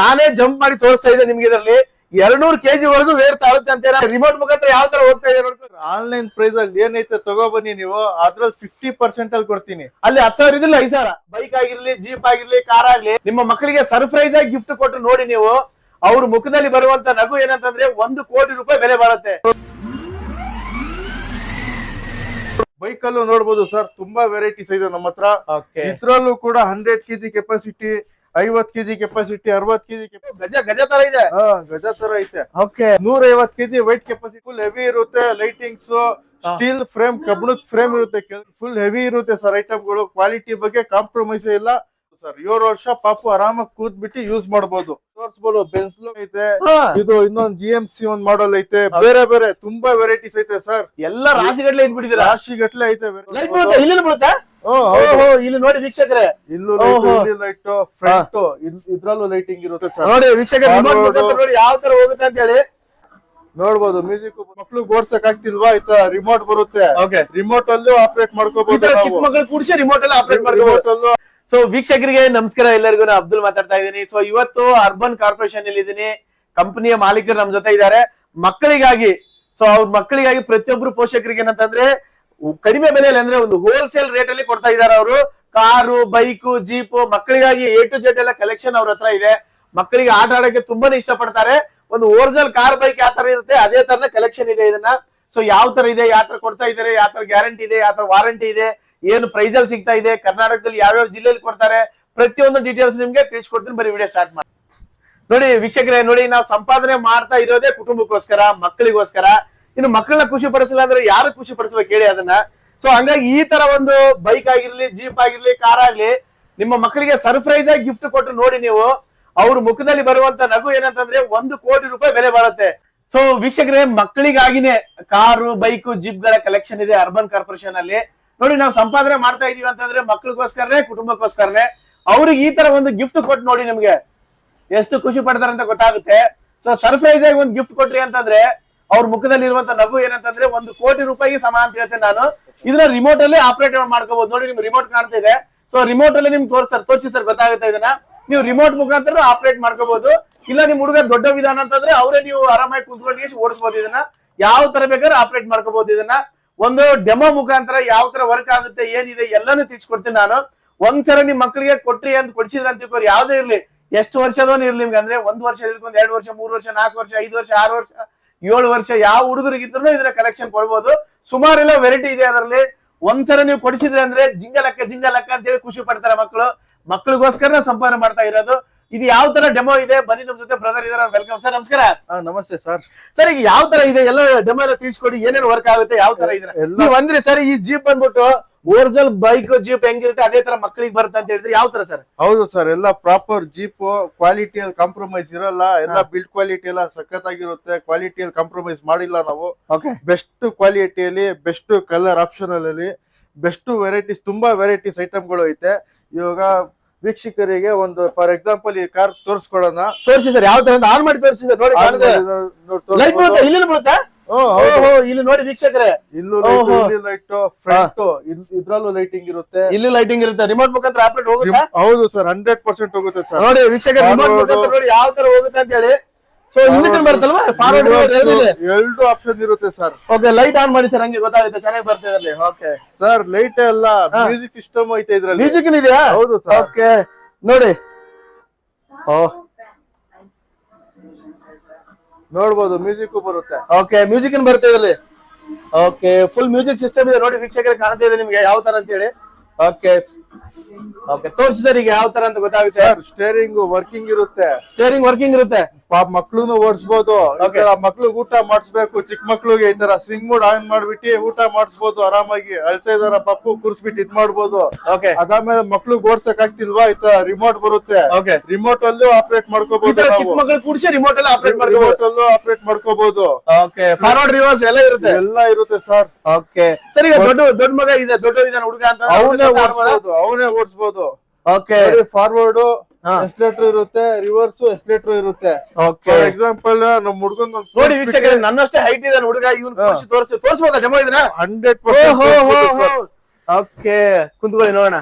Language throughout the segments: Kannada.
ನಾನೇ ಜಂಪ್ ಮಾಡಿ ತೋರಿಸ್ತಾ ಇದ್ದೆ ನಿಮ್ಗೆ ಇದರಲ್ಲಿ. ಎರಡ್ನೂರು ಕೆಜಿ ವರೆಗೂ ವೇರ್ ತಾಳುತ್ತೆ ಅಂತ ರಿಮೋಟ್ ಮುಖಾಂತರ ಯಾವ ತರ ಹೋಗ್ತಾ ಇದೆ ನೋಡ್ಕೊಂಡು ಆನ್ಲೈನ್ ಪ್ರೈಸ್ ಅಲ್ಲಿ ಏನೈತೆ ತಗೋಬನ್ನಿ ನೀವು. ಅದ್ರಲ್ಲಿ ಫಿಫ್ಟಿ ಪರ್ಸೆಂಟ್ ಅಲ್ಲಿ ಕೊಡ್ತೀನಿ. ಅಲ್ಲಿ ಹತ್ತು ಸಾವಿರ ಇದಿಲ್ಲ ಐದು ಸಾವಿರ. ಬೈಕ್ ಆಗಿರ್ಲಿ ಜೀಪ್ ಆಗಿರ್ಲಿ ಕಾರ್ ಆಗ್ಲಿ ನಿಮ್ಮ ಮಕ್ಕಳಿಗೆ ಸರ್ಪ್ರೈಸ್ ಆಗಿ ಗಿಫ್ಟ್ ಕೊಟ್ಟು ನೋಡಿ ನೀವು. ಅವ್ರ ಮುಖದಲ್ಲಿ ಬರುವಂತ ನಗು ಏನಂತಂದ್ರೆ ಒಂದು ಕೋಟಿ ರೂಪಾಯಿ ಬೆಲೆ ಬರುತ್ತೆ ಬೈಕ್ ಅಲ್ಲೂ ನೋಡ್ಬೋದು ಸರ್ ತುಂಬಾ ವೆರೈಟೀಸ್ ಇದೆ ನಮ್ಮ ಹತ್ರ. ಇದ್ರಲ್ಲೂ ಕೂಡ ಹಂಡ್ರೆಡ್ ಕೆಜಿ ಕೆಪಾಸಿಟಿ ಐವತ್ ಕೆಜಿ ಕೆಪಾಸಿಟಿ ಅರವತ್ ಕೆಜಿ ಗಜ ಗಜ ತರ ಇದೆ. ಗಜ ತರ ಐತೆ. ಓಕೆ ನೂರ ಐವತ್ KG weight capacity full heavy ಇರುತ್ತೆ ಲೈಟಿಂಗ್ಸ್ ಸ್ಟೀಲ್ ಫ್ರೇಮ್ ಕಬ್ಬಣದ ಫ್ರೇಮ್ ಇರುತ್ತೆ ಫುಲ್ ಹೆವಿ ಇರುತ್ತೆ ಸರ್ ಐಟಮ್ಗಳು ಕ್ವಾಲಿಟಿ ಬಗ್ಗೆ ಕಾಂಪ್ರಮೈಸ್ ಇಲ್ಲ. ಸರ್ ಏಳು ವರ್ಷ ಪಾಪು ಆರಾಮಾಗಿ ಕೂತ್ಬಿಟ್ಟು ಯೂಸ್ ಮಾಡಬಹುದು ತೋರ್ಸ್ಬೋದು ಬೆನ್ಸ್ಲು ಐತೆ ಇದು ಇನ್ನೊಂದ್ ಜಿ ಎಂ ಸಿ ಒಂದ್ ಮಾಡಲ್ ಐತೆ. ಬೇರೆ ಬೇರೆ ತುಂಬಾ ವೆರೈಟೀಸ್ ಐತೆ ಸರ್ ಎಲ್ಲ ರಾಶಿಗಟ್ಲೆ ಇಟ್ಬಿಟ್ಟಿದೆ ರಾಶಿ ಗಟ್ಲೆ ಐತೆ ಓಹೋ ಇಲ್ಲಿ ನೋಡಿ ವೀಕ್ಷಕರೇ. ಇಲ್ಲೂ ಲೈಟ್ ಫ್ರಂಟ್ ಇದ್ರಲ್ಲೂ ಲೈಟಿಂಗ್ ಇರುತ್ತೆ ಸರ್. ನೋಡಿ ವೀಕ್ಷಕರೇ. ನೋಡಿ ಯಾವ ತರ ಹೋಗುತ್ತೆ ಅಂತ ಹೇಳಿ ನೋಡ್ಬೋದು ಮ್ಯೂಸಿಕ್ ಮಕ್ಳು ಓಡ್ಸಕ್ ಆಗ್ತಿಲ್ವಾ ಆಯ್ತಾ ರಿಮೋಟ್ ಬರುತ್ತೆ. ಓಕೆ ರಿಮೋಟ್ ಅಲ್ಲೂ ಆಪರೇಟ್ ಮಾಡ್ಕೋಬಹುದು ಚಿಕ್ಕ ಮಕ್ಕಳು ಕೂಡಿಸಿ ರಿಮೋಟ್ ಅಲ್ಲಿ ಆಪರೇಟ್ ಮಾಡ್ಕೋಬಹುದು ಸೊ ವೀಕ್ಷಕರಿಗೆ ನಮಸ್ಕಾರ ಎಲ್ಲರಿಗೂ. ನಾನು ಅಬ್ದುಲ್ ಮಾತಾಡ್ತಾ ಇದ್ದೀನಿ. ಸೊ ಇವತ್ತು ಅರ್ಬನ್ ಕಾರ್ಪೊರೇಷನ್ ಅಲ್ಲಿ ಇದೀನಿ. ಕಂಪನಿಯ ಮಾಲೀಕರು ನಮ್ ಜೊತೆ ಇದ್ದಾರೆ. ಮಕ್ಕಳಿಗಾಗಿ ಸೊ ಅವ್ರ ಮಕ್ಕಳಿಗಾಗಿ ಪ್ರತಿಯೊಬ್ರು ಪೋಷಕರಿಗೆ ಏನಂತಂದ್ರೆ ಕಡಿಮೆ ಬೆಲೆಯಲ್ಲಿ ಅಂದ್ರೆ ಒಂದು ಹೋಲ್ಸೇಲ್ ರೇಟ್ ಅಲ್ಲಿ ಕೊಡ್ತಾ ಇದ್ದಾರೆ ಅವರು. ಕಾರು ಬೈಕು ಜೀಪು ಮಕ್ಕಳಿಗಾಗಿ ಎ ಟು ಜೆಡ್ ಎಲ್ಲ ಕಲೆಕ್ಷನ್ ಅವ್ರ ಹತ್ರ ಇದೆ. ಮಕ್ಕಳಿಗೆ ಆಟ ಆಡಕ್ಕೆ ತುಂಬಾನೇ ಇಷ್ಟಪಡ್ತಾರೆ. ಒಂದು ಓರಿಜಿನಲ್ ಕಾರ್ ಬೈಕ್ ಯಾವ ತರ ಇರುತ್ತೆ, ಅದೇ ತರ ಕಲೆಕ್ಷನ್ ಇದೆ ಇದನ್ನ. ಸೊ ಯಾವ ತರ ಇದೆ, ಯಾವ ತರ ಕೊಡ್ತಾ ಇದ್ದಾರೆ, ಯಾವ ತರ ಗ್ಯಾರಂಟಿ ಇದೆ, ಯಾವ ತರ ವಾರಂಟಿ ಇದೆ, ಏನು ಪ್ರೈಸ್ ಅಲ್ಲಿ ಸಿಗ್ತಾ ಇದೆ, ಕರ್ನಾಟಕದಲ್ಲಿ ಯಾವ್ಯಾವ ಜಿಲ್ಲೆಯಲ್ಲಿ ಕೊಡ್ತಾರೆ, ಪ್ರತಿಯೊಂದು ಡೀಟೇಲ್ಸ್ ನಿಮ್ಗೆ ತಿಳಿಸ್ಕೊಡ್ತೀನಿ. ಬರೀ ವಿಡಿಯೋ ಸ್ಟಾರ್ಟ್ ಮಾಡಿ. ನೋಡಿ, ವೀಕ್ಷಕರೇ, ನೋಡಿ, ನಾವು ಸಂಪಾದನೆ ಮಾಡ್ತಾ ಇರೋದೇ ಕುಟುಂಬಕ್ಕೋಸ್ಕರ, ಮಕ್ಕಳಿಗೋಸ್ಕರ. ಇನ್ನು ಮಕ್ಕಳನ್ನ ಖುಷಿ ಪಡಿಸಿಲ್ಲ ಅಂದ್ರೆ ಯಾರು ಖುಷಿ ಪಡಿಸ್ಬೇಕು ಹೇಳಿ ಅದನ್ನ. ಸೊ ಹಂಗಾಗಿ ಈ ತರ ಒಂದು ಬೈಕ್ ಆಗಿರ್ಲಿ ಜೀಪ್ ಆಗಿರ್ಲಿ ಕಾರ್ ಆಗ್ಲಿ, ನಿಮ್ಮ ಮಕ್ಕಳಿಗೆ ಸರ್ಪ್ರೈಸ್ ಆಗಿ ಗಿಫ್ಟ್ ಕೊಟ್ಟು ನೋಡಿ ನೀವು, ಅವ್ರ ಮುಖದಲ್ಲಿ ಬರುವಂತ ನಗು ಏನಂತಂದ್ರೆ ಒಂದು ಕೋಟಿ ರೂಪಾಯಿ ಬೆಲೆ ಬಾಳುತ್ತೆ ಸೊ ವೀಕ್ಷಕರೇ, ಮಕ್ಕಳಿಗಾಗಿನೇ ಕಾರು ಬೈಕು ಜೀಪ್ಗಳ ಕಲೆಕ್ಷನ್ ಇದೆ ಅರ್ಬನ್ ಕಾರ್ಪೊರೇಷನ್ ಅಲ್ಲಿ. ನೋಡಿ, ನಾವು ಸಂಪಾದನೆ ಮಾಡ್ತಾ ಇದೀವಿ ಅಂತಂದ್ರೆ ಮಕ್ಕಳಿಗೋಸ್ಕರನೇ, ಕುಟುಂಬಕ್ಕೋಸ್ಕರನೇ, ಅವ್ರಿಗೆ ಈ ತರ ಒಂದು ಗಿಫ್ಟ್ ಕೊಟ್ಟು ನೋಡಿ ನಿಮ್ಗೆ. ಎಷ್ಟು ಖುಷಿ ಪಡ್ತಾರೆ ಅಂತ ಗೊತ್ತಾಗುತ್ತೆ. ಸೊ ಸರ್ಪ್ರೈಸ್ ಆಗಿ ಒಂದು ಗಿಫ್ಟ್ ಕೊಟ್ರಿ ಅಂತಂದ್ರೆ ಅವ್ರ ಮುಖದಲ್ಲಿ ಇರುವಂತ ನಗು ಏನಂತಂದ್ರೆ ಒಂದು ಕೋಟಿ ರೂಪಾಯಿಗೆ ಸಮ ಅಂತ ಹೇಳ್ತೇನೆ ನಾನು. ಇದನ್ನ ರಿಮೋಟ್ ಅಲ್ಲಿ ಆಪರೇಟ್ ಮಾಡ್ಕೋಬಹುದು ನೋಡಿ ನಿಮ್ ರಿಮೋಟ್ ಕಾಣ್ತಿದೆ ಸೊ ರಿಮೋಟ್ ಅಲ್ಲಿ ನಿಮ್ಗೆ ತೋರಿಸ್ತಾರೆ ತೋರಿಸಿ ಸರ್ ಗೊತ್ತಾಗುತ್ತೆ ಇದನ್ನ? ನೀವು ರಿಮೋಟ್ ಮುಖಾಂತರ ಆಪರೇಟ್ ಮಾಡ್ಕೋಬಹುದು ಇಲ್ಲ ನಿಮ್ ಹುಡುಗ ದೊಡ್ಡ ವಿಧಾನ ಅಂತಂದ್ರೆ ಅವರೇ ನೀವು ಆರಾಮಾಗಿ ಕುಂತ್ಕೊಂಡು ಓಡಿಸಬಹುದು ಇದನ್ನ. ಯಾವ ತರ ಬೇಕಾದ್ರೆ ಆಪರೇಟ್ ಮಾಡ್ಕೋಬಹುದು ಇದನ್ನ. ಒಂದು ಡೆಮೋ ಮುಖಾಂತರ ಯಾವ ತರ ವರ್ಕ್ ಆಗುತ್ತೆ, ಏನಿದೆ, ಎಲ್ಲಾನು ತಿಳಿಸ್ಕೊಡ್ತೀನಿ ನಾನು. ಒಂದ್ಸಲ ನಿಮ್ ಮಕ್ಕಳಿಗೆ ಕೊಟ್ರಿ ಅಂತ ಕೊಡ್ಸಿದ್ರ ಅಂತ ಯಾವ್ದೇ ಇರ್ಲಿ. ಎಷ್ಟು ವರ್ಷದವನು ಇರ್ಲಿ ನಿಮ್ಗೆ ಅಂದ್ರೆ ಒಂದ್ ವರ್ಷ ಹಿಡ್ಕೊಂಡು ಎರಡು ವರ್ಷ, ಮೂರು ವರ್ಷ, ನಾಲ್ಕು ವರ್ಷ, ಐದು ವರ್ಷ, ಆರು ವರ್ಷ ಏಳು ವರ್ಷ ಯಾವ ಹುಡುಗರಿಗಿದ್ರು ಇದರ ಕಲೆಕ್ಷನ್ ಕೊಡ್ಬೋದು. ಸುಮಾರೆಲ್ಲ ವೆರೈಟಿ ಇದೆ ಅದರಲ್ಲಿ. ಒಂದ್ಸಲ ನೀವು ಕೊಡಿಸಿದ್ರೆ ಅಂದ್ರೆ ಜಿಂಗಲಕ್ಕ ಜಿಂಗಲಕ್ಕ ಅಂತ ಹೇಳಿ ಖುಷಿ ಪಡ್ತಾರೆ ಮಕ್ಕಳು. ಮಕ್ಕಳಿಗೋಸ್ಕರ ಸಂಪಾದನೆ ಮಾಡ್ತಾ ಇರೋದು. ಇದು ಯಾವ ತರ ಡೆಮೋ ಇದೆ? ಬನ್ನಿ ನಮ್ ಜೊತೆ ಬ್ರದರ್ ಇದಾರೆ ವೆಲ್ಕಮ್ ಸರ್ ನಮಸ್ಕಾರ. ಹಾ, ನಮಸ್ತೆ ಸರ್ ಸರ್ ಈಗ ಯಾವ ತರ ಇದೆ? ಎಲ್ಲ ಡೆಮೋ ಎಲ್ಲ ತಿಳಿಸ್ಕೊಡಿ. ಏನೇನು ವರ್ಕ್ ಆಗುತ್ತೆ? ಯಾವ ತರ ಇದೆ? ನೀವು ಅಂದ್ರೆ ಸರ್ ಈ ಜೀಪ್ ಬಂದ್ಬಿಟ್ಟು ಒರಿಜಿನಲ್ ಬೈಕ್ ಜೀಪ್ ಹೆಂಗಿರುತ್ತೆ ಅದೇ ತರ ಮಕ್ಕಳಿಗೆ ಬರುತ್ತೆ ಅಂತ ಹೇಳಿದ್ರೆ ಯಾವ ತರ ಸರ್? ಹೌದು ಸರ್ ಎಲ್ಲ ಪ್ರಾಪರ್ ಜೀಪ್ ಕ್ವಾಲಿಟಿಯಲ್ಲಿ ಕಾಂಪ್ರಮೈಸ್ ಇರಲ್ಲ ಎಲ್ಲ ಬಿಲ್ಡ್ ಕ್ವಾಲಿಟಿ ಎಲ್ಲ ಸಖತ್ ಆಗಿರುತ್ತೆ ಕ್ವಾಲಿಟಿ ಅಲ್ಲಿ ಕಾಂಪ್ರಮೈಸ್ ಮಾಡಿಲ್ಲ ನಾವು. ಬೆಸ್ಟ್ ಕ್ವಾಲಿಟಿಯಲ್ಲಿ ಬೆಸ್ಟ್ ಕಲರ್ ಆಪ್ಷನ್ ಅಲ್ಲಿ ಬೆಸ್ಟ್ ವೆರೈಟೀಸ್ ತುಂಬಾ ವೆರೈಟೀಸ್ ಐಟಮ್ಗಳು ಐತೆ. ಇವಾಗ ವೀಕ್ಷಕರಿಗೆ ಒಂದು ಫಾರ್ ಎಕ್ಸಾಂಪಲ್ ಈ ಕಾರ್ ತೋರಿಸ್ಕೊಡೋಣ. ತೋರಿಸಿ ಸರ್ ಯಾವ ತರ ಆನ್ ಮಾಡಿ ತೋರಿಸಿ ಸರ್ ನೋಡಿ ಲೈಟ್ ಇಲ್ಲಿ ಬೀಳುತ್ತಾ? ಓಹೋ ಇಲ್ಲಿ ನೋಡಿ ವೀಕ್ಷಕರೇ. ಇಲ್ಲೂ ಓಹೋ. ಲೈಟ್ ಫ್ರಂಟ್ ಇದ್ರಲ್ಲೂ ಲೈಟಿಂಗ್ ಇರುತ್ತೆ. ಇಲ್ಲಿ ಲೈಟಿಂಗ್ ಇರುತ್ತೆ. ರಿಮೋಟ್ ಮುಖಾಂತರ ಆಪರೇಟ್ ಹೋಗುತ್ತೆ? ಹೌದು ಸರ್ ಹಂಡ್ರೆಡ್ ಪರ್ಸೆಂಟ್ ಹೋಗುತ್ತೆ ಸರ್. ನೋಡಿ ವೀಕ್ಷಕರ ರಿಮೋಟ್. ಮುಖಾಂತರ ನೋಡಿ ಯಾವ ತರ ಹೋಗುತ್ತೆ ಅಂತ ಹೇಳಿ. ಸೊ ಹಿಂದಕ್ಕೆ ಬರುತ್ತಲ್ವಾ ಫಾರ್ವರ್ಡ್ ಎರಡು ಆಪ್ಷನ್ ಇರುತ್ತೆ ಸರ್. ಓಕೆ ಲೈಟ್ ಆನ್ ಮಾಡಿ ಸರ್ ಹಂಗೆ ಗೊತ್ತಾಗುತ್ತೆ. ಚೆನ್ನಾಗಿ ಬರ್ತಾ ಅಲ್ಲಿ. ಓಕೆ ಸರ್ ಲೈಟ್ ಎಲ್ಲ. ಮ್ಯೂಸಿಕ್ ಸಿಸ್ಟಮ್ ಐತೆ ಇದ್ರಲ್ಲಿ. ಮ್ಯೂಸಿಕ್ ಇದೆಯಾ? ಹೌದು ಸರ್. ಓಕೆ ನೋಡಿ. ಓ. ನೋಡ್ಬೋದು ಮ್ಯೂಸಿಕ್ ಬರುತ್ತೆ. ಓಕೆ ಮ್ಯೂಸಿಕ್ ಬರುತ್ತೆ ಇದರಲ್ಲಿ? ಓಕೆ ಫುಲ್ ಮ್ಯೂಸಿಕ್ ಸಿಸ್ಟಮ್ ಇದೆ. ನೋಡಿ ವೀಕ್ಷಕರಿಗೆ ಕಾಣ್ತಾ ಇದೆ ನಿಮ್ಗೆ ಯಾವ ತರ ಅಂತ ಹೇಳಿ ಓಕೆ ಓಕೆ ತೋರಿಸಿ ಸರ್ ಈಗ ಯಾವ ತರ ಅಂತ ಗೊತ್ತಾಗುತ್ತೆ. ಸ್ಟೇರಿಂಗ್ ವರ್ಕಿಂಗ್ ಇರುತ್ತೆ. ಸ್ಟೇರಿಂಗ್ ವರ್ಕಿಂಗ್ ಇರುತ್ತೆ. ಪಾಪ ಮಕ್ಳುನು ಓಡಿಸ್ಬೋದು. Okay. ಮಕ್ಳು ಊಟ ಮಾಡಿಸ್ಬೇಕು. ಚಿಕ್ಕ ಮಕ್ಳಿಗೆ ಈ ತರ ಸ್ವಿಂಗ್ ಮೂಡ್ ಆನ್ ಮಾಡ್ಬಿಟ್ಟು ಊಟ ಮಾಡಿಸ್ಬೋದು ಆರಾಮಾಗಿ. ಅಳ್ತಾ ಇದಾರ ಪಪ್ಪು ಕೂರ್ಸ್ಬಿಟ್ಟು ಇದ್ ಮಾಡ್ಬೋದು. ಓಕೆ ಅದಾದ್ಮೇಲೆ ಮಕ್ಳು ಓಡ್ಸಕ್ ಆಗ್ತಿಲ್ವಾ? ಈ ತರ ರಿಮೋಟ್ ಬರುತ್ತೆ. ಓಕೆ ರಿಮೋಟ್ ಅಲ್ಲೂ ಆಪರೇಟ್ ಮಾಡ್ಕೋಬಹುದು ರಿಮೋಟ್ ಅಲ್ಲಿ ಆಪರೇಟ್ ಮಾಡ್ಕೋಬಹುದು ರಿಮೋಟ್ ಅಲ್ಲೂ ಆಪರೇಟ್ ಮಾಡ್ಕೋಬಹುದು ಓಕೆ ಫಾರ್ವರ್ಡ್ ರಿವರ್ಸ್ ಎಲ್ಲ ಇರುತ್ತೆ. ಎಲ್ಲ ಇರುತ್ತೆ ಸರ್ ಓಕೆ ಸರಿ ದೊಡ್ಡ ದೊಡ್ಡ ಮಗ ಇದೆ ದೊಡ್ಡ ಹುಡುಗ ಅಂತ ಅವನೇ ಓಡಿಸಬಹುದು ಅವನೇ ಓಡಿಸಬಹುದು ಓಕೆ ಫಾರ್ವರ್ಡ್. ಎಸ್ಲೇಟರ್ ಇರುತ್ತೆ ರಿವರ್ಸ್ ಎಸ್ಲೇಟರ್ ಇರುತ್ತೆ. ಓಕೆ ಫಾರ್ ಎಕ್ಸಾಂಪಲ್ ನಮ್ ಹುಡುಗನ್ ನೋಡಿ ವೀಕ್ಷಕರೇ ನನ್ನಷ್ಟೇ ಹೈಟ್ ಇದೆ ಹುಡುಗ ಇವನ್ ಕೂರಿಸಿ ತೋರಿಸಿ ತೋರಿಸಬಹುದಾ ಡೆಮೋ ಇದನ್ನ? ಹಂಡ್ರೆಡ್ ಓಕೆ ಕುಂತ್ಕೊಳ್ಳಿ ನೋಡೋಣ.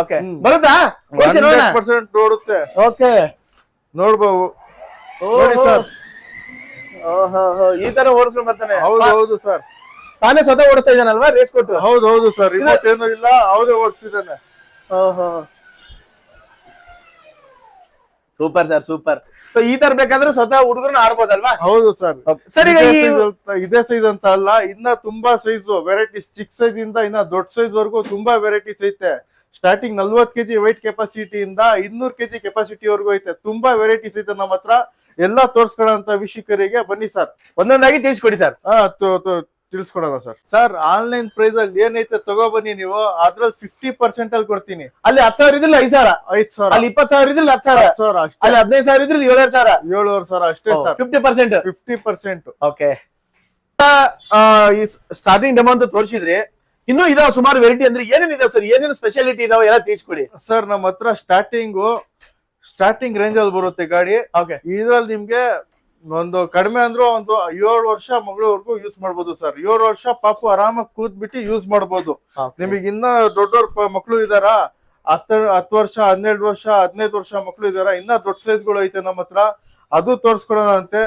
ಓಕೆ ಬರುತ್ತಾ? ತೋರಿಸಿ ನೋಡೋಣ. ಪರ್ಸೆಂಟ್ ನೋಡುತ್ತೆ. ಓಕೆ ನೋಡ್ಬೋದು. ನೋಡಿ ಸರ್ ಈ ತರ ಓಡಿಸ್ಕೊಂಡು ಬರ್ತಾನೆ. ಹೌದು ಹೌದು ಸರ್ ತಾನೇ ಸ್ವತಃ ಓಡಿಸ್ತಾ ಇದ್ದಾನಲ್ವಾ ರೇಸ್ ಕೊಟ್ಟು? ಹೌದು ಹೌದು ಸರ್ ರಿಮೋಟ್ ಏನು ಇಲ್ಲ ಅವರೇ ಓಡಿಸ್ತಿದ್ದಾನೆ. ಸೂಪರ್ ಸರ್ ಸೂಪರ್ ಸೊ ಈ ತರ ಬೇಕಾದ್ರೆ ಸ್ವತಃ ಹುಡುಗರನ್ನ ಆಡ್ಬೋದಲ್ವಾ? ಹೌದು ಸರ್ ಸರ್ ಈಗ ಇದೇ ಈ size ಅಂತ- ಇದೇ ಸೈಜ್ ಅಂತ ಅಲ್ಲ ಇನ್ನ ತುಂಬಾ ಸೈಜ್ ವೆರೈಟೀಸ್ ಚಿಕ್ ಸೈಜ್ ಇಂದ ಇನ್ನ ದೊಡ್ಡ ಸೈಜ್ ವರೆಗೂ ತುಂಬಾ ವೆರೈಟೀಸ್ ಐತೆ. ಸ್ಟಾರ್ಟಿಂಗ್ ನಲ್ವತ್ ಕೆಜಿ ವೈಟ್ ಕೆಪಾಸಿಟಿ ಇಂದ ಇನ್ನೂರ್ ಕೆಜಿ ಕೆಪಾಸಿಟಿ ವರೆಗೂ ಐತೆ. ತುಂಬಾ ವೆರೈಟೀಸ್ ಐತೆ ನಮ್ಮ ಹತ್ರ. ಎಲ್ಲಾ ತೋರ್ಸ್ಕೊಳ್ಳೋಂತ ವೀಕ್ಷಕರಿಗೆ ಬನ್ನಿ ಸರ್ ಒಂದೊಂದಾಗಿ ತಿಳಿಸ್ಕೊಡಿ ಸರ್ ತಿಳ್ಸ್ಕೊಡೋಣ ಸರ್. ಸರ್ ಆನ್ಲೈನ್ ಪ್ರೈಸ್ ಅಲ್ಲಿ ಏನೈತೆ ತಗೋಬನ್ನಿ ನೀವು. ಅದ್ರಲ್ಲಿ ಫಿಫ್ಟಿ ಪರ್ಸೆಂಟ್ ಅಲ್ಲಿ ಕೊಡ್ತೀನಿ. ಅಲ್ಲಿ ಹತ್ತು ಸಾವಿರ ಇದ್ರಲ್ಲಿ ಐದು ಸಾವಿರ. ಐದ್ ಸಾವಿರ. ಅಲ್ಲಿ ಇಪ್ಪತ್ತು ಸಾವಿರ ಇದ್ರಲ್ಲಿ ಹತ್ತು ಸಾವಿರ. ಸಾವಿರ ಅಷ್ಟೇ. ಅಲ್ಲಿ ಹದಿನೈದು ಸಾವಿರ ಇದ್ರಲ್ಲಿ ಏಳೇಳು ಸಾವಿರ. ಏಳುವರೆ ಸಾವಿರ ಅಷ್ಟೇ sir. Fifty percent fifty percent okay. ಈ ಸ್ಟಾರ್ಟಿಂಗ್ ಡೆಮೋ ಅಂತ ತೋರಿಸಿದ್ರಿ. ಇನ್ನು ಇದಾವ ಸುಮಾರು ವೆರೈಟಿ ಅಂದ್ರೆ ಏನೇನು ಇದಾವ ಸರ್? ಏನೇನು ಸ್ಪೆಷಾಲಿಟಿ ಇದಾವೆ ಎಲ್ಲ ತಿಳಿಸ್ಕೊಡಿ. ಸರ್ ನಮ್ಮ ಹತ್ರ ಸ್ಟಾರ್ಟಿಂಗು ಸ್ಟಾರ್ಟಿಂಗ್ ರೇಂಜ್ ಅಲ್ಲಿ ಬರುತ್ತೆ ಗಾಡಿ. ಓಕೆ. ಇದ್ರಲ್ಲಿ ನಿಮ್ಗೆ ಒಂದು ಕಡಿಮೆ ಅಂದ್ರೂ ಒಂದು ಏಳು ವರ್ಷ ಮಗಳವರೆಗೂ ಯೂಸ್ ಮಾಡ್ಬೋದು ಸರ್ ಏಳು ವರ್ಷ ಪಾಪು ಆರಾಮಾಗಿ ಕೂತ್ಬಿಟ್ಟು ಯೂಸ್ ಮಾಡ್ಬೋದು. ನಿಮಗೆ ಇನ್ನ ದೊಡ್ಡವ್ರ ಮಕ್ಳು ಇದಾರ? ಹತ್ತ ಹತ್ತು ವರ್ಷ ಹನ್ನೆರಡು ವರ್ಷ ಹದಿನೈದು ವರ್ಷ ಮಕ್ಳು ಇದಾರ? ಇನ್ನ ದೊಡ್ಡ ಸೈಜ್ಗಳು ಐತೆ ನಮ್ಮ ಹತ್ರ ಅದು ತೋರಿಸ್ಕೊಡೋಣ ಅಂತೆ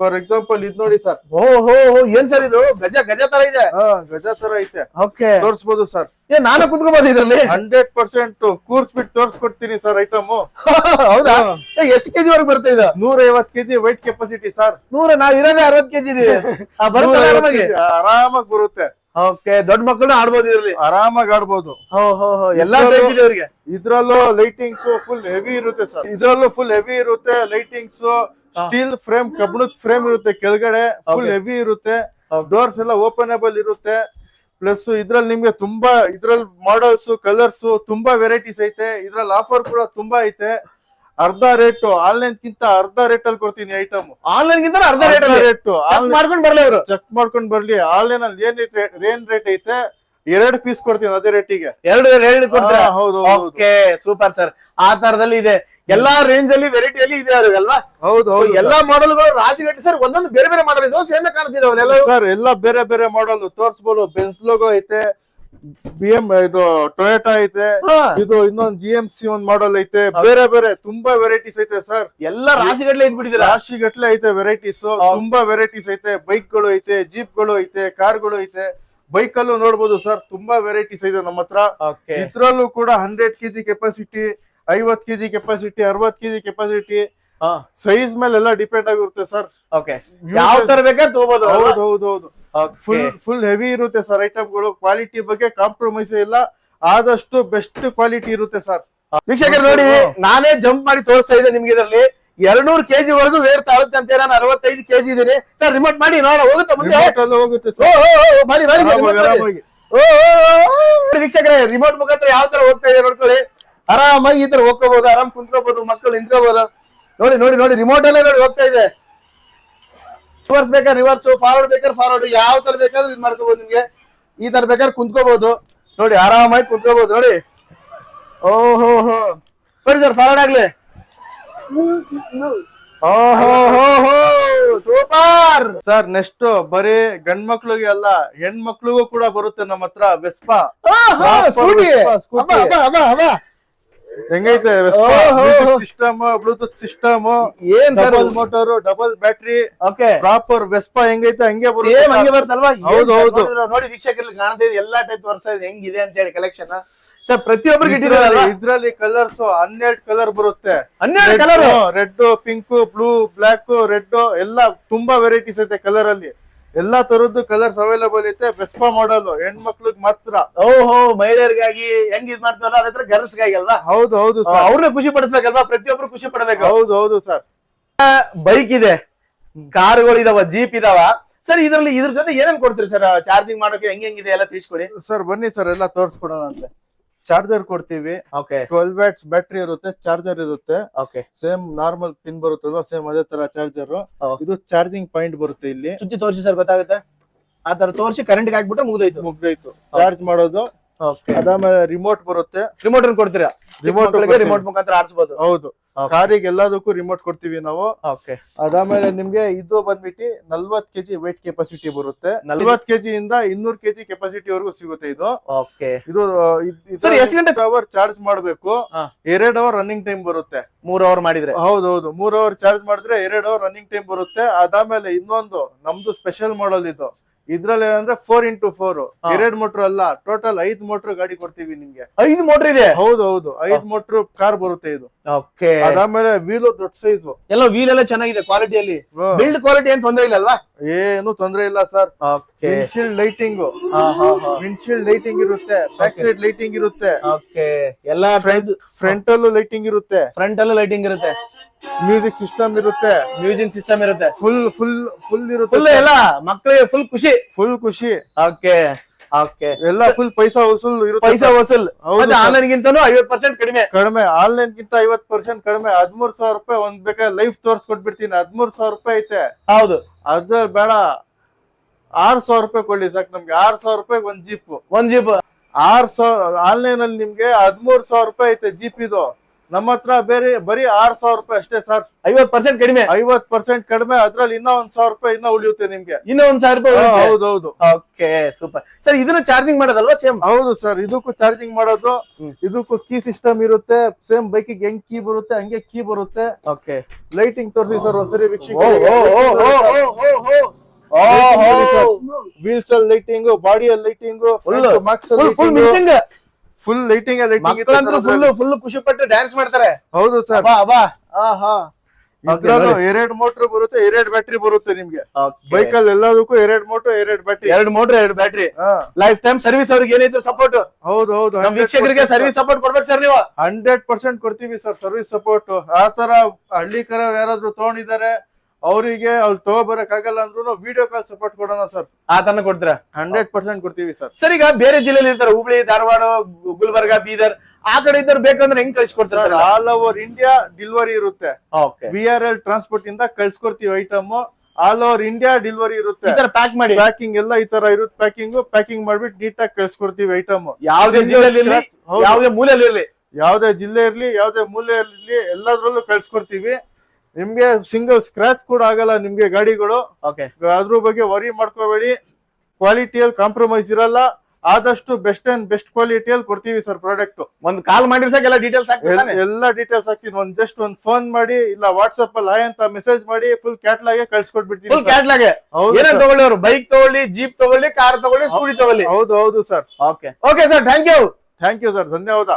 ಫಾರ್ ಎಕ್ಸಾಂಪಲ್ ಇದ್ ನೋಡಿ ಸರ್. ಓ ಹೋ ಹೋ ಏನ್ ಸರ್ ಇದು? ಗಜ ಗಜ ತರ ಇದೆ. ಹಾ ಗಜ ತರ ಐತೆ. ಓಕೆ. ತೋರ್ಸ್ಬೋದು ಸರ್. ಏ ನಾನು ಕುತ್ಕೋಬಹುದು ಇದ್ರಲ್ಲಿ? ಹಂಡ್ರೆಡ್ ಪರ್ಸೆಂಟ್ ಕೂರ್ಸ್ಬಿಟ್ಟು ತೋರಿಸ್ಕೊಡ್ತೀನಿ ಸರ್ ಐಟಮ್. ಹೌದಾ? ಎಷ್ಟು ಕೆಜಿ ವರೆಗೆ ಬರುತ್ತೆ ಇದು? ನೂರ ಐವತ್ ಕೆಜಿ ವೈಟ್ ಕೆಪಾಸಿಟಿ ಸರ್. ನೂರ ನಾವ್ ಇರೋದೇ ಅರವತ್ ಕೆಜಿ ಇದೀವಿ. ಆರಾಮಾಗಿ ಬರುತ್ತೆ. ಓಕೆ ದೊಡ್ಡ ಮಕ್ಕಳು ಆಡ್ಬೋದು ಇದ್ರಲ್ಲಿ? ಆರಾಮಾಗಿ ಆಡ್ಬೋದು. ಹೋ ಹೋ ಹೋ ಎಲ್ಲಾ ಟೈಪ್ ಇದೆ ಅವರಿಗೆ. ಇದ್ರಲ್ಲೂ ಲೈಟಿಂಗ್ಸ್ ಫುಲ್ ಹೆವಿ ಇರುತ್ತೆ ಸರ್. ಇದ್ರಲ್ಲೂ ಫುಲ್ ಹೆವಿ ಇರುತ್ತೆ ಲೈಟಿಂಗ್ಸ್ ಸ್ಟೀಲ್ ಫ್ರೇಮ್ ಕಬ್ಬಿಣದ ಫ್ರೇಮ್ ಇರುತ್ತೆ ಕೆಳಗಡೆ ಫುಲ್ ಹೆವಿ ಇರುತ್ತೆ ಡೋರ್ಸ್ ಎಲ್ಲ ಓಪನಬಲ್ ಇರುತ್ತೆ ಪ್ಲಸ್ ಇದ್ರಲ್ಲಿ ನಿಮ್ಗೆ ತುಂಬಾ ಇದ್ರಲ್ಲಿ ಮಾಡಲ್ಸ್ ಕಲರ್ಸ್ ತುಂಬಾ ವೆರೈಟೀಸ್ ಐತೆ ಇದ್ರಲ್ಲಿ ಆಫರ್ ಕೂಡ ತುಂಬಾ ಐತೆ. ಅರ್ಧ ರೇಟ್ ಆನ್ಲೈನ್ ಗಿಂತ ಅರ್ಧ ರೇಟ್ ಅಲ್ಲಿ ಕೊಡ್ತೀನಿ ಐಟಮ್ ಆನ್ಲೈನ್ ಗಿಂತ ಅರ್ಧ ರೇಟ್ ರೇಟ್ ಮಾಡ್ಕೊಂಡು ಬರ್ಲಿ ಚೆಕ್ ಮಾಡ್ಕೊಂಡ್ ಬರ್ಲಿ. ಆನ್ಲೈನ್ ಅಲ್ಲಿ ಏನ್ ರೇಟ್ ಏನ್ ರೇಟ್ ಐತೆ ಎರಡ್ ಪೀಸ್ ಕೊಡ್ತೀನಿ ಅದೇ ರೇಟಿಗೆ ಎರಡು ಎರಡು ಕೊಡ್ತೀರಾ ಹೌದು ಓಕೆ ಸೂಪರ್ ಸರ್ ಆ ತರದಲ್ಲಿ ಇದೆ. ಎಲ್ಲಾ ರೇಂಜ್ ಅಲ್ಲಿ ವೆರೈಟಿ ಅಲ್ಲಿ ಇದೆ ಅಲ್ವಾ? ಹೌದು ಎಲ್ಲಾ ಮಾಡೆಲ್ಗಳು ರಾಸಿಗಟ್ಟಿ ಸರ್ ಒಂದೊಂದು ಬೇರೆ ಬೇರೆ ಮಾಡಲ್ ಇದಾವೆ ಸೇಮ್ ಕಾಣ್ತಿದಾವೆ ಸರ್ ಎಲ್ಲ ಬೇರೆ ಬೇರೆ ಮಾಡಲ್ ತೋರ್ಸ್ಬೋದು ಬೆನ್ಸ್ ಲೋಗೋ ಐತೆ ಬಿ ಎಂ ಇದು ಟೊಯೋಟಾ ಐತೆ ಇದು ಇನ್ನೊಂದು ಜಿ ಎಂ ಸಿ ಒಂದ್ ಮಾಡಲ್ ಐತೆ ಬೇರೆ ಬೇರೆ ತುಂಬಾ ವೆರೈಟೀಸ್ ಐತೆ ಸರ್ ಎಲ್ಲ ರಾಸಿಗಟ್ಲೆ ಇಟ್ಬಿಟ್ಟಿದ್ರೆ ರಾಶಿ ಗಟ್ಲೆ ಐತೆ ವೆರೈಟೀಸ್ ತುಂಬಾ ವೆರೈಟೀಸ್ ಐತೆ. ಬೈಕ್ಗಳು ಐತೆ ಜೀಪ್ಗಳು ಐತೆ ಕಾರ್ಗಳು ಐತೆ. ಬೈಕ್ ಅಲ್ಲೂ ನೋಡಬಹುದು ಸರ್ ತುಂಬಾ ವೆರೈಟೀಸ್ ಇದೆ ನಮ್ಮ ಹತ್ರ. ಇದ್ರಲ್ಲೂ ಕೂಡ ಹಂಡ್ರೆಡ್ ಕೆಜಿ ಕೆಪಾಸಿಟಿ ಐವತ್ ಕೆಜಿ ಕೆಪಾಸಿಟಿ ಅರವತ್ ಕೆಜಿ ಕೆಪಾಸಿಟಿ ಸೈಜ್ ಮೇಲೆ ಎಲ್ಲ ಡಿಪೆಂಡ್ ಆಗಿರುತ್ತೆ ಸರ್. ಯಾವ ತರ ಬೇಕಾದ್ರೆ ತಗೋಬಹುದು ಹೌದು ಹೌದು ಹೌದು. ಫುಲ್ ಫುಲ್ ಹೆವಿ ಇರುತ್ತೆ ಸರ್ ಐಟಮ್ಗಳು ಕ್ವಾಲಿಟಿ ಬಗ್ಗೆ ಕಾಂಪ್ರಮೈಸ್ ಇಲ್ಲ. ಆದಷ್ಟು ಬೆಸ್ಟ್ ಕ್ವಾಲಿಟಿ ಇರುತ್ತೆ ಸರ್. ವೀಕ್ಷಕರು ನೋಡಿ ನಾನೇ ಜಂಪ್ ಮಾಡಿ ತೋರಿಸ್ತಾ ಇದ್ದೆ ನಿಮ್ಗೆ ಇದರಲ್ಲಿ. ಎರಡ್ನೂರು ಕೆಜಿ ವರೆಗೂ ವೇರ್ ತಾಳುತ್ತೆ ಅಂತ ನಾನು ಅರವತ್ತೈದು ಕೆಜಿ ಇದೀನಿ. ಸರ್ ರಿಮೋಟ್ ಮಾಡಿ ನೋಡ ಹೋಗುತ್ತಾ ಮುಂದೆ? ಹೋಗುತ್ತೆ ಮಾಡಿ ಮಾಡಿ. ವೀಕ್ಷಕರೇ ರಿಮೋಟ್ ಮುಖಾಂತರ ಯಾವ ತರ ಹೋಗ್ತಾ ಇದೆ ನೋಡ್ಕೊಳ್ಳಿ. ಆರಾಮಾಗಿ ಈ ತರ ಹೋಗ್ಕೋಬಹುದು ಆರಾಮ್ ಕುಂತ್ಕೋಬಹುದು ಮಕ್ಕಳು ನಿಂತ್ಕೋಬಹುದು ನೋಡಿ ನೋಡಿ ನೋಡಿ ರಿಮೋಟ್ ಅಲ್ಲೇ ನೋಡಿ ಹೋಗ್ತಾ ಇದೆ. ರಿವರ್ಸ್ ಬೇಕಾದ್ರೆ ರಿವರ್ಸ್ ಫಾರ್ವರ್ಡ್ ಬೇಕಾದ್ರೆ ಫಾರ್ವರ್ಡ್ ಯಾವ ತರ ಬೇಕಾದ್ರೂ ಇದು ಮಾಡ್ಕೋಬಹುದು ನಿಮ್ಗೆ. ಈ ತರ ಬೇಕಾದ್ರೆ ಕುಂತ್ಕೋಬಹುದು ನೋಡಿ ಆರಾಮಾಗಿ ಕುಂತ್ಕೋಬಹುದು ನೋಡಿ. ಓಹೋ ಹೋ ನೋಡಿ ಸರ್ ಫಾರ್ವರ್ಡ್ ಆಗ್ಲಿ. ಸೂಪರ್. ಸರ್ ನೆಕ್ಸ್ಟ್ ಬರೀ ಗಂಡ್ ಮಕ್ಳಿಗೆ ಅಲ್ಲ ಹೆಣ್ಮಕ್ಳಿಗೂ ಕೂಡ ಬರುತ್ತೆ ನಮ್ಮ ಹತ್ರ ವೆಸ್ಪಾ. ಸ್ಕೂಟಿ. ಹೆಂಗೈತೆ. ಸಿಸ್ಟಮ್ ಬ್ಲೂಟೂತ್ ಸಿಸ್ಟಮ್ ಏನ್ double motor double battery okay. Proper Vespa ಹೆಂಗೈತೆ ಹಂಗೆ ಬರುತ್ತೆ ಹೌದು, ಹೌದು. ನೋಡಿ ವೀಕ್ಷಕರಲ್ಲಿ ಕಾಣ್ತಾ ಇದೆ ಎಲ್ಲಾ ಟೈಪ್ ವರ್ಷ ಹೆಂಗಿದೆ ಅಂತ ಹೇಳಿ ಕಲೆಕ್ಷನ್ ಸರ್ ಪ್ರತಿಯೊಬ್ಬರಿಗೆ ಇಟ್ಟಿದಾರಲ್ಲ ಇದ್ರಲ್ಲಿ ಕಲರ್ಸ್ ಹನ್ನೆರಡು ಕಲರ್ ಬರುತ್ತೆ. ಹನ್ನೆರಡು colour red pink blue black red ಎಲ್ಲ ತುಂಬಾ ವೆರೈಟೀಸ್ ಐತೆ ಕಲರ್ ಅಲ್ಲಿ. ಎಲ್ಲಾ ತರದ್ದು ಕಲರ್ಸ್ ಅವೈಲೇಬಲ್ ಐತೆ ಬೆಸ್ಪಾ ಮಾಡಲ್ ಹೆಣ್ಮಕ್ಳಿಗ್ ಮಾತ್ರ. ಓಹೋ ಮಹಿಳೆಯರಿಗಾಗಿ ಹೆಂಗ್ ಇದ್ ಮಾಡ್ತಾರಲ್ಲ ಅದ್ರ ಗರ್ಲ್ಸ್ಗಾಗಿ ಅಲ್ವಾ? ಹೌದು ಹೌದು ಸರ್ ಅವ್ರನ್ನ ಖುಷಿ ಪಡಿಸ್ಬೇಕಲ್ವಾ? ಪ್ರತಿಯೊಬ್ರು ಖುಷಿ ಪಡಬೇಕು. ಹೌದು ಹೌದು ಸರ್ ಬೈಕ್ ಇದೆ. ಕಾರ್ಗಳು ಇದಾವ ಜೀಪ್ ಇದಾವ. ಸರ್ ಇದ್ರಲ್ಲಿ ಇದ್ರ ಜೊತೆ ಏನೇನ್ ಕೊಡ್ತೀರಿ ಸರ್ ಚಾರ್ಜಿಂಗ್ ಮಾಡೋಕೆ ಹೆಂಗ್ ಹೆಂಗಿದೆ ಎಲ್ಲ ತಿಳಿಸ್ಕೊಡಿ. ಸರ್ ಬನ್ನಿ ಸರ್ ಎಲ್ಲ ತೋರಿಸ್ಕೊಡೋಣ ಅಂತೆ ಚಾರ್ಜರ್ ಕೊಡ್ತೀವಿ. ಓಕೆ ಟ್ವೆಲ್ ವ್ಯಾಟ್ಸ್ ಬ್ಯಾಟ್ರಿ ಇರುತ್ತೆ ಚಾರ್ಜರ್ ಇರುತ್ತೆ. ಓಕೆ ಸೇಮ್ ನಾರ್ಮಲ್ ಪಿನ್ ಬರುತ್ತಲ್ವಾ ಸೇಮ್ ಅದೇ ತರ ಚಾರ್ಜರ್. ಇದು ಚಾರ್ಜಿಂಗ್ ಪಾಯಿಂಟ್ ಬರುತ್ತೆ ಇಲ್ಲಿ. ಸುದ್ದಿ ತೋರಿಸಿ ಸರ್ ಗೊತ್ತಾಗುತ್ತೆ? ಆ ತರ ತೋರಿಸಿ ಕರೆಂಟ್ ಹಾಕ್ಬಿಟ್ಟು ಮುಗ್ದೋಯ್ತು. ಮುಗ್ದೈತು ಚಾರ್ಜ್ ಮಾಡೋದು. ಅದಾದ್ಮೇಲೆ ರಿಮೋಟ್ ಬರುತ್ತೆ. ರಿಮೋಟ್ ಕೊಡ್ತೀರಾ? ರಿಮೋಟ್. ರಿಮೋಟ್ ಮುಖಾಂತರ ಆಡಿಸಬಹುದು ಹೌದು. ಕಾರಿಗೆ ಎಲ್ಲದಕ್ಕೂ ರಿಮೋಟ್ ಕೊಡ್ತೀವಿ ನಾವು. ಓಕೆ ಅದಾದ್ಮೇಲೆ ನಿಮ್ಗೆ ಇದು ಬಂದ್ಬಿಟ್ಟು ನಲ್ವತ್ ಕೆಜಿ ವೈಟ್ ಕೆಪಾಸಿಟಿ ಬರುತ್ತೆ. ನಲ್ವತ್ ಕೆಜಿ ಇಂದ ಇನ್ನೂರ್ ಕೆಜಿ ಕೆಪಾಸಿಟಿ ವರೆಗೂ ಸಿಗುತ್ತೆ ಇದು. ಓಕೆ ಇದು Sir, ಎಷ್ಟ್ ಗಂಟೆ- ಅವರ್ ಚಾರ್ಜ್ ಮಾಡ್ಬೇಕು. ಎರಡ್ ಅವರ್ ರನ್ನಿಂಗ್ ಟೈಮ್ ಬರುತ್ತೆ. ಮೂರ್ ಅವರ್ ಮಾಡಿದ್ರೆ. ಹೌದೌದು ಮೂರ್ ಅವರ್ ಚಾರ್ಜ್ ಮಾಡಿದ್ರೆ ಎರಡ್ ಅವರ್ ರನ್ನಿಂಗ್ ಟೈಮ್ ಬರುತ್ತೆ. ಅದಾದ್ಮೇಲೆ ಇನ್ನೊಂದು ನಮ್ದು ಸ್ಪೆಷಲ್ ಮಾಡಲ್ ಇದು. ಇದ್ರಲ್ಲಿ ಏನಂದ್ರೆ ಫೋರ್ ಇಂಟು ಫೋರ್. ಎರಡ್ ಮೋಟ್ರ್ ಅಲ್ಲ ಟೋಟಲ್ ಐದ್ ಮೋಟ್ರ್ ಗಾಡಿ ಕೊಡ್ತೀವಿ ನಿಮ್ಗೆ. ಐದ್ ಮೋಟರ್ ಇದೆ? ಹೌದು ಹೌದು ಐದ್ ಮೋಟ್ರ್ ಕಾರ್ ಬರುತ್ತೆ ಇದು. ಓಕೆ. ಅದಾದ್ಮೇಲೆ ವೀಲು ದೊಡ್ಡ ಸೈಜ್ ಎಲ್ಲ ವೀಲ್ ಎಲ್ಲ ಚೆನ್ನಾಗಿದೆ ಕ್ವಾಲಿಟಿಯಲ್ಲಿ ಬಿಲ್ಡ್ ಕ್ವಾಲಿಟಿ ಏನ್ ತೊಂದ್ರೆ ಇಲ್ಲ ಅಲ್ವಾ ಏನು ತೊಂದ್ರೆ ಇಲ್ಲ sir windshield lighting windshield lighting ಇರುತ್ತೆ. ಬ್ಯಾಕ್ ಸೈಡ್ ಲೈಟಿಂಗ್ ಇರುತ್ತೆ. ಓಕೆ. ಎಲ್ಲ ಫ್ರಂಟ್ ಅಲ್ಲೂ ಲೈಟಿಂಗ್ ಇರುತ್ತೆ. ಫ್ರಂಟ್ ಅಲ್ಲೂ ಲೈಟಿಂಗ್ ಇರುತ್ತೆ. ಮ್ಯೂಸಿಕ್ ಸಿಸ್ಟಮ್ ಇರುತ್ತೆ. ಮ್ಯೂಸಿಕ್ ಸಿಸ್ಟಮ್ ಇರುತ್ತೆ. ಫುಲ್ ಫುಲ್ ಫುಲ್ ಫುಲ್ ಇರುತ್ತೆ ಎಲ್ಲ ಮಕ್ಕಳಿಗೆ ಫುಲ್ ಖುಷಿ. ಫುಲ್ ಖುಷಿ. ಓಕೆ. ಎಲ್ಲ ಫುಲ್ ಪೈಸಾ ವಸೂಲ್ ಪೈಸಾ ವಸೂಲ್. ಹೌದು ಮತ್ತೆ. ಆನ್ಲೈನ್ ಗಿಂತನೂ ಐವತ್ ಪರ್ಸೆಂಟ್ ಕಡಿಮೆ. ಕಡಿಮೆ. ಆನ್ಲೈನ್ ಗಿಂತ ಐವತ್ ಪರ್ಸೆಂಟ್ ಕಡಿಮೆ. ಹದ್ಮೂರ್ ಸಾವಿರ ರೂಪಾಯಿ ಒಂದ್ ಬೇಕಾ? ಲೈಫ್ ತೋರ್ಸ್ಕೊಟ್ಬಿಡ್ತೀನಿ. ಹದ್ಮೂರ್ ಸಾವಿರ ರೂಪಾಯಿ ಐತೆ. ಹೌದು. ಅದ್ರಲ್ಲಿ ಬೇಡ. ಆರ್ ಸಾವಿರ ರೂಪಾಯಿ ಕೊಡ್ಲಿ ಸಾಕ್ ನಮ್ಗೆ. ಆರ್ ಸಾವಿರ ರೂಪಾಯಿ ಒಂದ್ ಜೀಪ್ ಒಂದ್ ಜೀಪ್ ಆರ್ ಸಾವಿರ ಆನ್ಲೈನ್ ಅಲ್ಲಿ ನಿಮ್ಗೆ ಹದಿಮೂರ್ ಸಾವಿರ ರೂಪಾಯಿ ಐತೆ ಜೀಪ್ ಇದು. ನಮ್ಮ ಹತ್ರ ಬೇರೆ ಬರೀ ಆರ್ ಸಾವಿರ ರೂಪಾಯಿ ಅಷ್ಟೇ ಸರ್. ಐವತ್ ಪರ್ಸೆಂಟ್ ಕಡಿಮೆ? ಐವತ್ ಪರ್ಸೆಂಟ್ ಕಡಿಮೆ ಅದ್ರಲ್ಲಿ ಇನ್ನೂ ಒಂದ್ ಸಾವಿರ ರೂಪಾಯಿ ಇನ್ನೂ ಉಳಿಯುತ್ತೆ ನಿಮ್ಗೆ. ಇನ್ನೂ ಒಂದ್ ಸಾವಿರ ರೂಪಾಯಿ ಹೌದು ಹೌದು ಓಕೆ ಸೂಪರ್. ಸರ್ ಇದನ್ನ ಚಾರ್ಜಿಂಗ್ ಮಾಡೋದಲ್ವಾ? ಸೇಮ್ ಹೌದು ಸರ್ ಇದಕ್ಕೂ ಚಾರ್ಜಿಂಗ್ ಮಾಡೋದು. ಇದಕ್ಕೂ ಕೀ ಸಿಸ್ಟಮ್ ಇರುತ್ತೆ. ಸೇಮ್ ಬೈಕಿಗೆ ಹೆಂಗ್ ಕೀ ಬರುತ್ತೆ ಹಂಗೆ ಕೀ ಬರುತ್ತೆ. ಓಕೆ. ಲೈಟಿಂಗ್ ತೋರಿಸಿ ಸರ್ ಒಂದ್ಸರಿ ವೀಲ್ಸ್ ಅಲ್ಲಿ ಲೈಟಿಂಗ್ ಬಾಡಿಯಲ್ಲಿ ಲೈಟಿಂಗ್ ಫುಲ್ ಮಿಂಚಿಂಗ್. ಫುಲ್ ಲೈಟಿಂಗ್ ಫುಲ್ ಫುಲ್ ಖುಷಿ ಪಟ್ಟು ಡ್ಯಾನ್ಸ್ ಮಾಡ್ತಾರೆ. ಹೌದು ಸರ್. ಬಾ ಬಾ ಆಹಾ ಅದ್ರಲ್ಲೂ ಎರಡ್ ಮೋಟರ್ ಬರುತ್ತೆ ಎರಡ್ ಬ್ಯಾಟ್ರಿ ಬರುತ್ತೆ ನಿಮ್ಗೆ. ಬೈಕ್ ಅಲ್ಲಿ ಎಲ್ಲದಕ್ಕೂ ಎರಡ್ ಮೋಟರ್ ಎರಡ್ ಬ್ಯಾಟ್ರಿ ಎರಡ್ ಮೋಟರ್ ಎರಡ್ ಬ್ಯಾಟ್ರಿ ಲೈಫ್ ಟೈಮ್ ಸರ್ವಿಸ್ ಅವ್ರಿಗೆ ಏನಿದ್ರು ಸಪೋರ್ಟ್ ಹೌದು ಹೌದು ವೀಕ್ಷಕರಿಗೆ ಸರ್ವಿಸ್ ಸಪೋರ್ಟ್ ಕೊಡ್ಬೇಕು ಸರ್ ನೀವು. ಹಂಡ್ರೆಡ್ ಪರ್ಸೆಂಟ್ ಕೊಡ್ತೀವಿ ಸರ್ ಸರ್ವಿಸ್ ಸಪೋರ್ಟ್ ಆ ತರ ಹಳ್ಳಿ ಕರ ಯಾರಾದ್ರೂ ತಗೊಂಡಿದ್ದಾರೆ ಅವರಿಗೆ ಅವ್ರು ತಗೋಬರಕ್ ಆಗಲ್ಲ ಅಂದ್ರೂ ವಿಡಿಯೋ ಕಾಲ್ ಸಪೋರ್ಟ್ ಕೊಡೋಣ ಸರ್. ಆತನ ತನ ಕೊಡ್ತೀರಾ ಹಂಡ್ರೆಡ್ ಪರ್ಸೆಂಟ್ ಕೊಡ್ತೀವಿ ಸರ್. ಸರ್ ಈಗ ಬೇರೆ ಜಿಲ್ಲೆಯಲ್ಲಿ ಇರ್ತಾರೆ ಹುಬ್ಳಿ ಧಾರವಾಡ ಗುಲ್ಬರ್ಗ ಬೀದರ್ ಆ ಕಡೆ ಇದ್ದಾರೆ ಬೇಕಂದ್ರೆ ಹೆಂಗ್ ಕಳ್ಸಿಕೊಡ್ತಾರೆ ಆಲ್ ಓವರ್ ಇಂಡಿಯಾ ಡೆಲಿವರಿ ಇರುತ್ತೆ. ವಿ ಆರ್ ಎಲ್ ಟ್ರಾನ್ಸ್ಪೋರ್ಟ್ ಇಂದ ಕಳ್ಸಿಕೊಡ್ತೀವಿ item all over India delivery ಇರುತ್ತೆ. ಈ ತರ ಪ್ಯಾಕ್ ಮಾಡಿ? ಪ್ಯಾಕಿಂಗ್ ಎಲ್ಲ ಈ ತರ ಇರುತ್ತೆ. ಪ್ಯಾಕಿಂಗ್ ಪ್ಯಾಕಿಂಗ್ ಮಾಡ್ಬಿಟ್ಟು ನೀಟಾಗಿ ಕಳ್ಸಿಕೊಡ್ತೀವಿ ಐಟಮ್ ಯಾವ್ದೇ ಜಿಲ್ಲೆಯಲ್ಲಿ. ಯಾವ್ದೇ ಮೂಲೆಯಲ್ಲಿ ಇರ್ಲಿ. ಯಾವ್ದೇ ಜಿಲ್ಲೆ ಇರ್ಲಿ ಯಾವ್ದೇ ಮೂಲೆ ಇರ್ಲಿ ಎಲ್ಲದ್ರಲ್ಲೂ ಕಳ್ಸ್ಕೊಡ್ತೀವಿ. ನಿಮ್ಗೆ ಸಿಂಗಲ್ ಸ್ಕ್ರಾಚ್ ಕೂಡ ಆಗಲ್ಲ ನಿಮ್ಗೆ ಗಾಡಿಗಳು. ಓಕೆ ಅದ್ರ ಬಗ್ಗೆ ವರಿ ಮಾಡ್ಕೋಬೇಡಿ. ಕ್ವಾಲಿಟಿಯಲ್ಲಿ ಕಾಂಪ್ರಮೈಸ್ ಇರಲ್ಲ. ಆದಷ್ಟು ಬೆಸ್ಟ್ ಅಂಡ್ ಬೆಸ್ಟ್ ಕ್ವಾಲಿಟಿಯಲ್ಲಿ ಕೊಡ್ತೀವಿ ಸರ್ ಪ್ರಾಡಕ್ಟ್ ಒಂದ್ ಕಾಲ್ ಮಾಡಿದ್ರೆ ಸಾಕು ಎಲ್ಲ ಡೀಟೇಲ್ಸ್ ಹಾಕ್ತಾನೆ ಎಲ್ಲ ಡೀಟೇಲ್ಸ್ ಹಾಕ್ತೀನಿ. ಒಂದ್ ಜಸ್ಟ್ ಒಂದ್ ಫೋನ್ ಮಾಡಿ ಇಲ್ಲ ವಾಟ್ಸ್ಆಪ್ ಅಲ್ಲಿ ಹಾಯ್ ಅಂತ ಮೆಸೇಜ್ ಮಾಡಿ ಫುಲ್ ಕ್ಯಾಟ್ಲಾಗೆ ಕಳ್ಸ್ಕೊಟ್ಬಿಡ್ತೀನಿ ಫುಲ್. ಕ್ಯಾಟ್ಲಾಗ್ ಏನೇನ್ ತಗೊಳ್ಳಿ ಅವ್ರು? ಬೈಕ್ ತಗೊಳ್ಳಿ ಜೀಪ್ ತಗೊಳ್ಳಿ ಕಾರ್ ತಗೊಳ್ಳಿ ಸ್ಕೂಟಿ ತಗೊಳ್ಳಿ? ಹೌದು ಹೌದು sir okay okay sir thank you thank you sir ಧನ್ಯವಾದ.